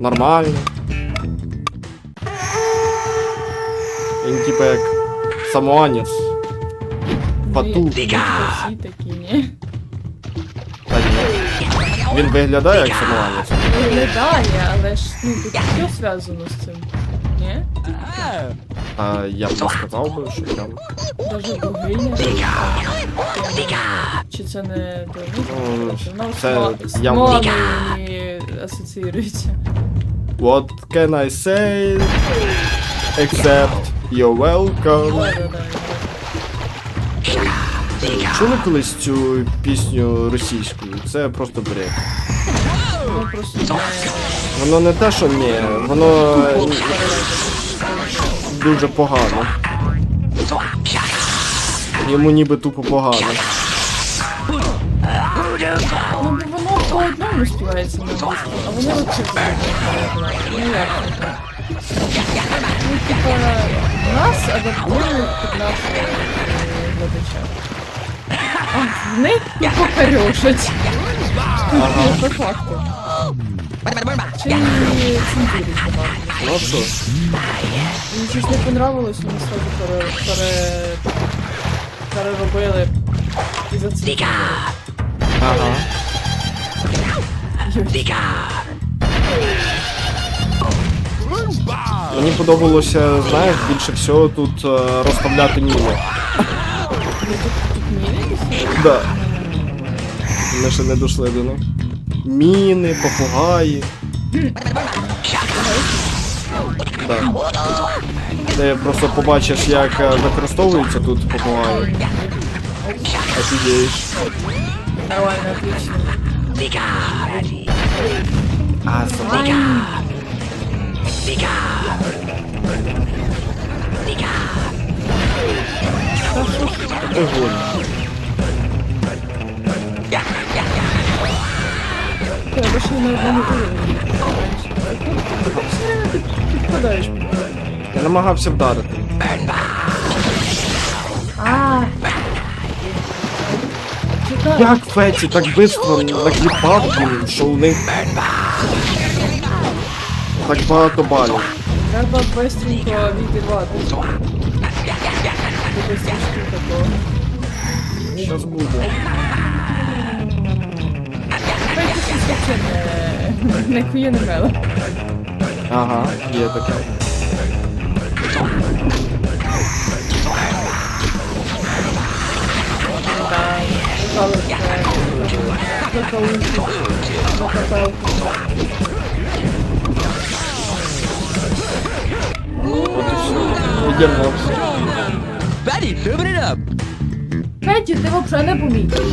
Нормально. Він типа як самоанець. Пату. Всі такі, ні? Та ні. Він виглядає як самоанець. Виглядає, але ж ну тут що зв'язано з цим? Ні? А я б не сказав би, що прям. Даже богиня. Чи це не Ну, Вона це з я- Моаною мені асоціюється. What can I say? Except you're welcome. Чули колись цю пісню російською? Це просто бред. Воно не те, що ні, воно дуже погано. Йому ніби тупо погано. Одному співається на англійському, а вони вообще. Ну як це? Ну типа нас адаптують під нашого е, глядача. А вони тупо корюшать. По факту. Чи. Ну що ж, Мені щось не понравилось, вони сразу пере, пере, переробили і за це. Ага. Мені подобалося, знаєш, більше всього тут е, розставляти міни. Да. Ми ще не дійшли до них. Міни, попугаї. Да. Ти просто побачиш, як е, використовуються тут попугаї. Офігієш. Нормально, отлично. А, собака. Ого. Треба ще на одному уровні. Все время ти підпадаєш. Я намагався вдарити. А. Чекай. Як Феті так швидко накліпав їм, що у них так багато балів. Треба быстренько відірвати. Буде. Щас буде. Пойти щось вообще не... Не кує не мело. Ага, є таке. І Betty, open it up. Петті, ти взагалі не помітив.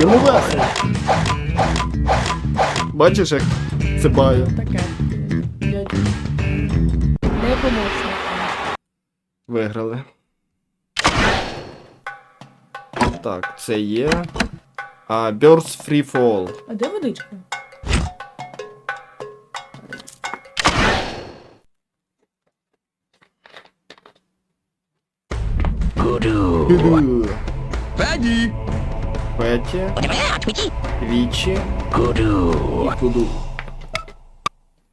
Йому весело. Бачиш, як цибає. Таке. Дядь. Не помощник. Виграли. Так, це є. А, Birds Free Fall. А де водичка? Гуду. Betty. Петі. Вічі. І Куду.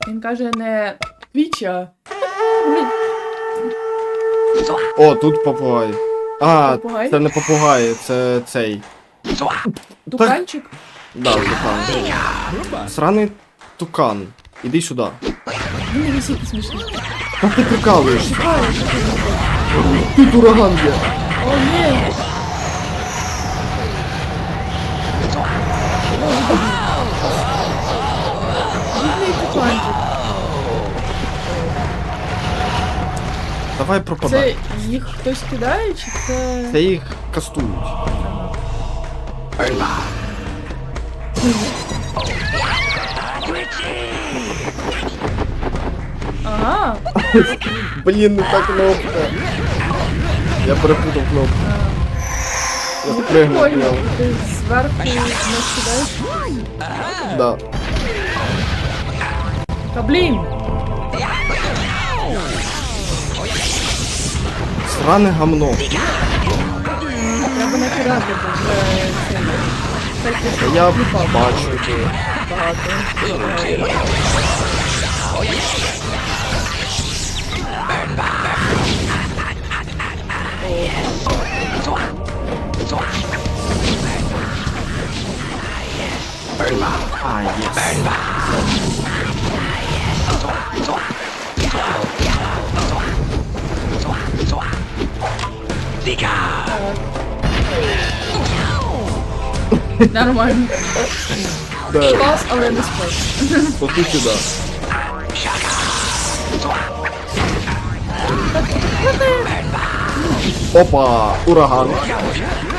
Він каже не Віча. О, тут попугай. А, Попугай? це не попугай, це цей. Туканчик. Да, тукан. Сраний тукан. Іди сюди. Він не смішно. Та ти прикалуєшся. Тут ураган є. О, ні. Бідний туканчик. Давай пропадай. Це їх хтось кидає, чи це... Це їх кастують. Ага. Блін, не та кнопка. Я перепутав кнопку. Я спригнув в Прикольно. нього. Ти зверху не кидаєш. Да. Та блін. Сране гамно. Треба накидати, бо вже... цей- цей Я кліпав. бачу. багато. А, єс. Нормально. Да, Клас, але не спать. по суті, да. Опа, ураган.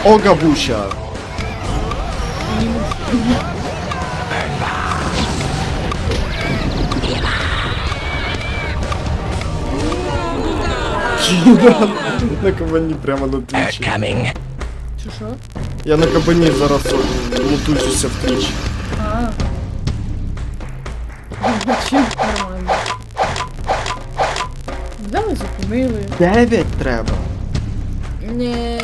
Огабуща. На кабані прямо на твічі. Coming. Чи що? Я на кабані зараз о, мутуюся в твіч. А. Чи нормально. Взяли, зупинили. Дев'ять треба. Ні.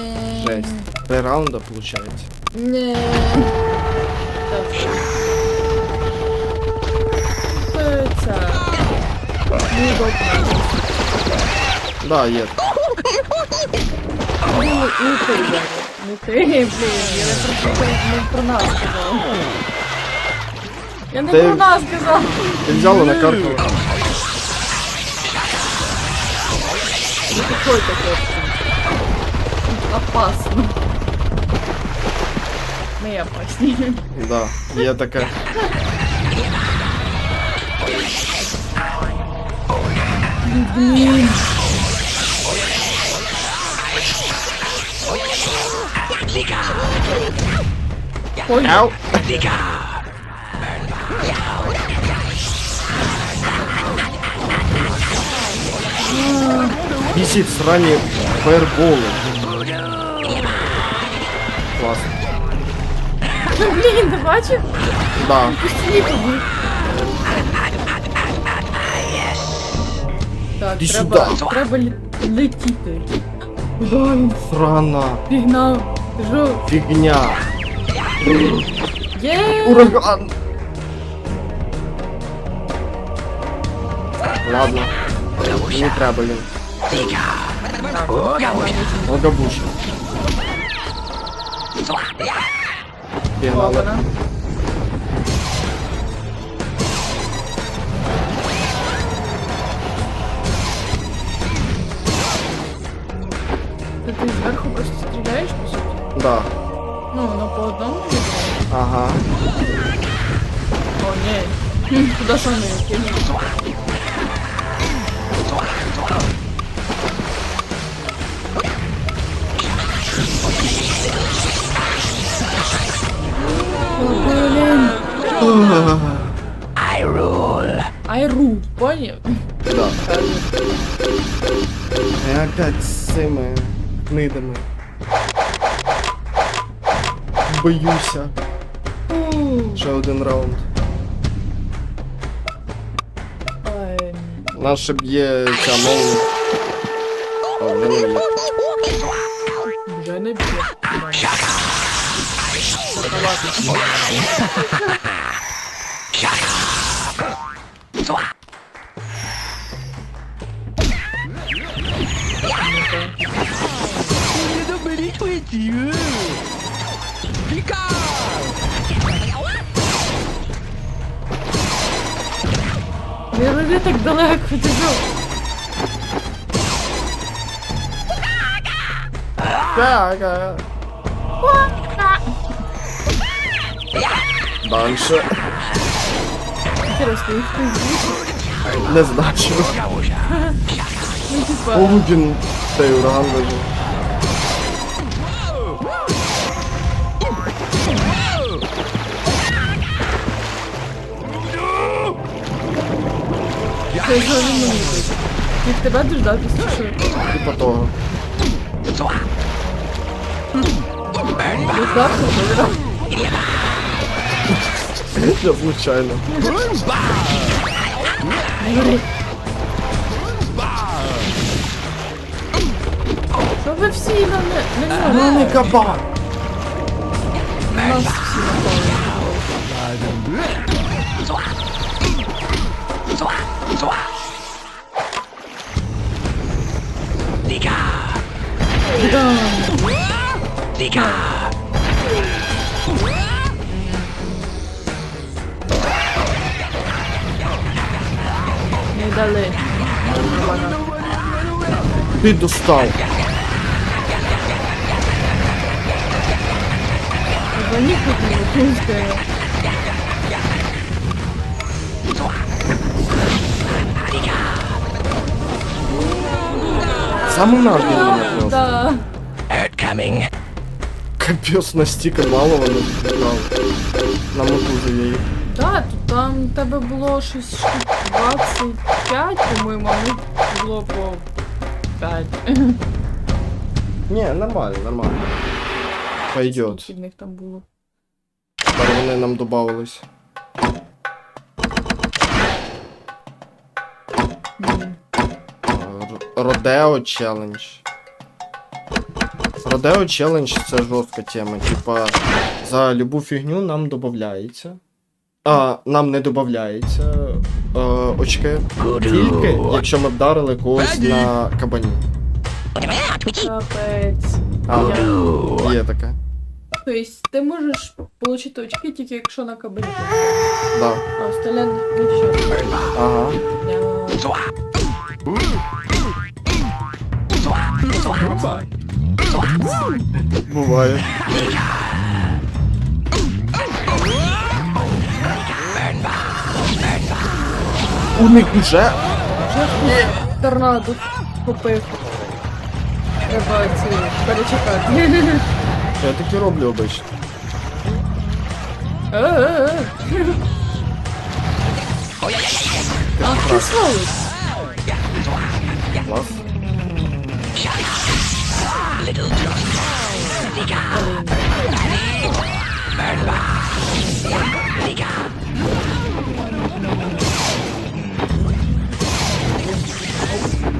Жесть. Три раунда виходить. Ні. Так. Це. Неудобно. Да, є. Ну, ну ти, Женя. Ну ти, блін, я не про, це не про нас сказав. Я не Ти- про нас сказав. Ти взяла на карту. Ну какой такой? Опасно. Не опаснее. Да, є таке. Блин. Ой, Ау! Бісить срані фаерболи. Класно. блін, ти бачив? Да. Так, Іди треба, сюди. треба лі- летіти. Він Срана пігнав? Ти що? фігня. Є! Ураган. Ладно. Не треба він. Огабуша. Пігнали. Вона. Ти ти зверху просто стріляєш, по суті? Да. Ну, воно по одному не Ага. О, ні. Хм, Куди саме кинув? О, блін. Айру, поняв? Да. Я опять з цими нидами. Боюся. Ще один раунд. Ем, Наша б'є ця молния. О, вже не б'є. Вже не б'є. Little bitty twitchy. Pika. Не роби так далеко, ти що? Так, а. Дальше. Інтересно, їх хтось звучить? Не значу. Ну, типа, Огудін цей ураган лежить. Це ж вони мені тут. Від тебе дождатись, чи що? Типа того. Дождався, добре. Я случайно. Що ви всі на не на нього? Ну не кабан. На нас всі напали. Liga! Liga! Diga. Diga. Ty dostał. Chyba nie kupił, Саме набір просто. Да. Hurt coming. Капець, настільки мало вони брали. На мотузі я їх. Да, тут там в тебе було щось штук 25, по-моєму, а в них було по 5. Ні, нормально, нормально. Пойдет. Скільки в них там було. Тепер вони нам додавались. Блін. Родео челендж. Родео челендж це жорстка тема. Типа, за любу фігню нам додається. А, нам не додається е, очки. Тільки, якщо ми вдарили когось на кабані. Капець. А, Я- є таке. Тобто ти можеш отримати очки тільки якщо на кабелі. Да. А остальне нічого. Ага. Я... Буває. У них вже Вже торнадо купив. Треба ці перечекати. я так і роблю обично. Е-е-е. Ах, ти сволоч. Клас.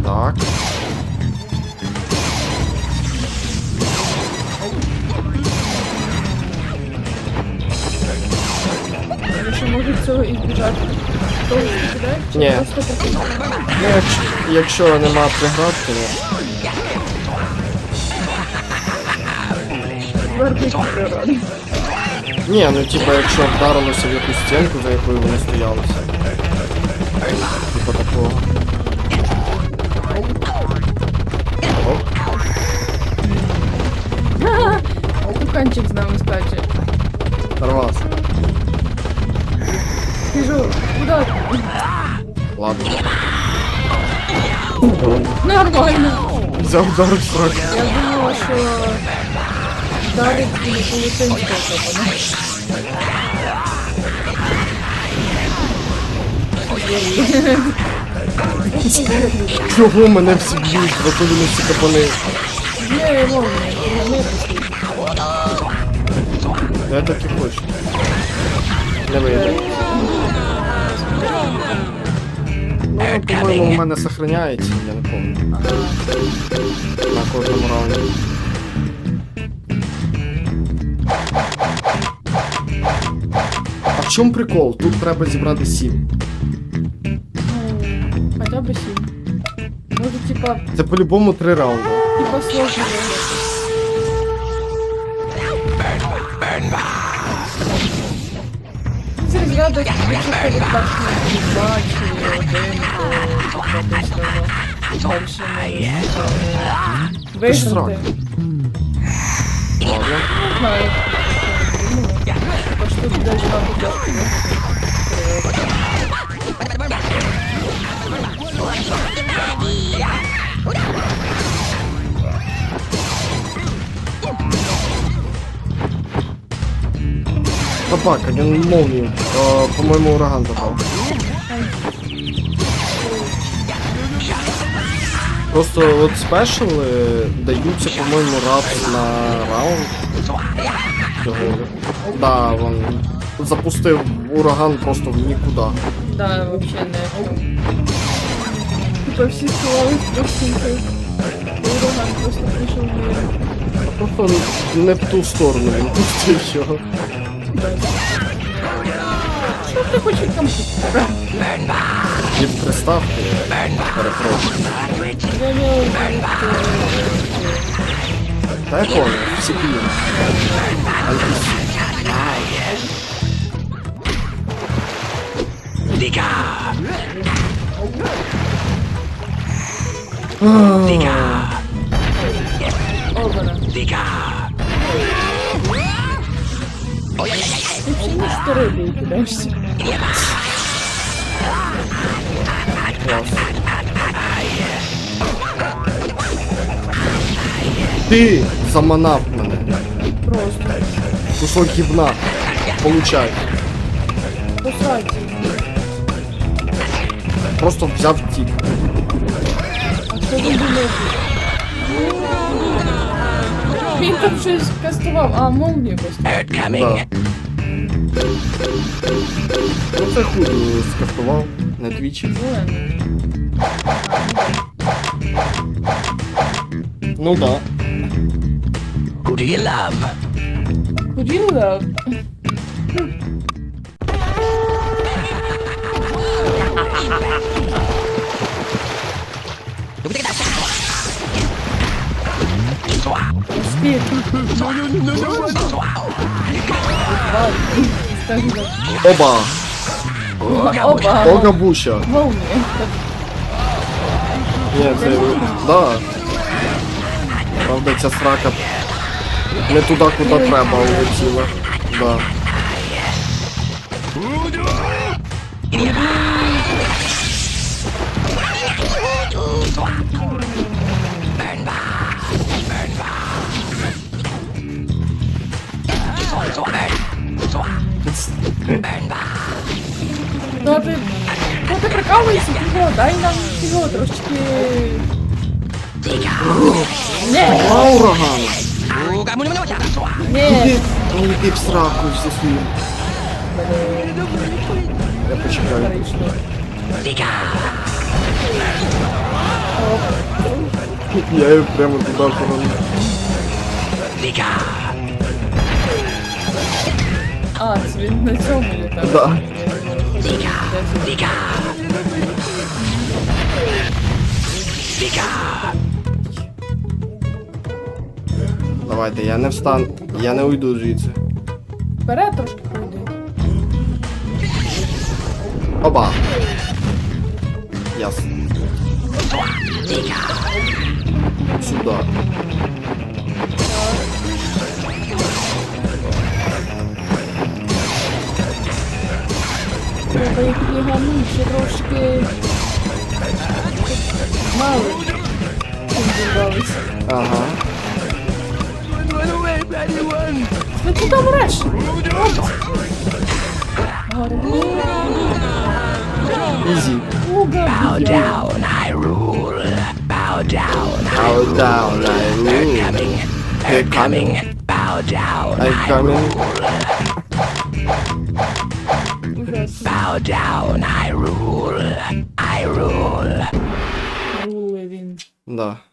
Так. Я ще можу цього і збіжати. Того кидаєш? Чи Ні. просто прикинь? Ну, якщо, якщо нема преград, то ні. Ні, ну типа якщо вдарилося в якусь стінку, за якою вони стоялися. Типа такого. Оп. Куканчик з нами скаче. Нормально. Біжу. Куди ти? Ладно. Нормально. Взяв удар срок. Я думала, що дарить біля полотенця копане. Чого мене всі б'ють, зато вони всі капани. Є мовно, не Я так і хочу. Не вийде. Ну, по-моєму, у мене сохраняється, я не пам'ятаю. На кожному раунді. в чому прикол? Тут треба зібрати сім. Ну, Хоча б сім. Може, типа, Це по-любому три раунди. типа сложно. З розряду, якщо ти від першого два чи один, то типа десь воно дальше не Ти ж срак. виграти. Ладно. Не знаю. Десь мабуть тяжко. Собака, він молнію. Е, По-моєму, ураган попав. Просто от спешали даються, по-моєму, раз на раунд. Всього. Да, він запустив ураган просто в нікуди. Да, вообще не. Типа всі сховались просто. Ураган просто прийшов в мир. Просто не в ту сторону він пустив його. Що ти хочеш комп'ютер? Від приставки. Перепрошую. Я не Та я понял, всі клієнти. Digga. Ah. Digga. Обана. Digga. Ти ще не старий кидаєшся. Клас. Ти заманав мене. Просто. Кусок гівна. Получай. Посрать. Просто взяв тік. А хто там думав? Він там щось кастував, а молнію кастував. Hurt coming. Да. Ну це хуй скастував. Не двічі. Зелений. Ну да. Who do you love? Спит. Оба. Оба. Ога буща. Молнія. Ні, це. Да. Правда, ця срака не туди, куди треба улетіла. Да. Ти... Ну ти прикалуєшся, Фіго, дай нам Фіго трошечки... Не, ураган! Не. Іди, ну йди в сраку своїм. Я почекаю. Я її прямо туди. Digga. А, це він на цьому літав. Да. Digga. Digga. Давайте, я не встану. Я не уйду звідси. Вперед трошки пройди. Оба. Ясно. Сюда. Треба їх ще трошки... Мало. run away from anyone! No ty tam mresz! Easy. Bow down, I rule. Bow down, I rule. Down, I rule. They're coming. They're coming. Bow down, I'm coming. Bow down, I rule. I rule. Rule within. Да.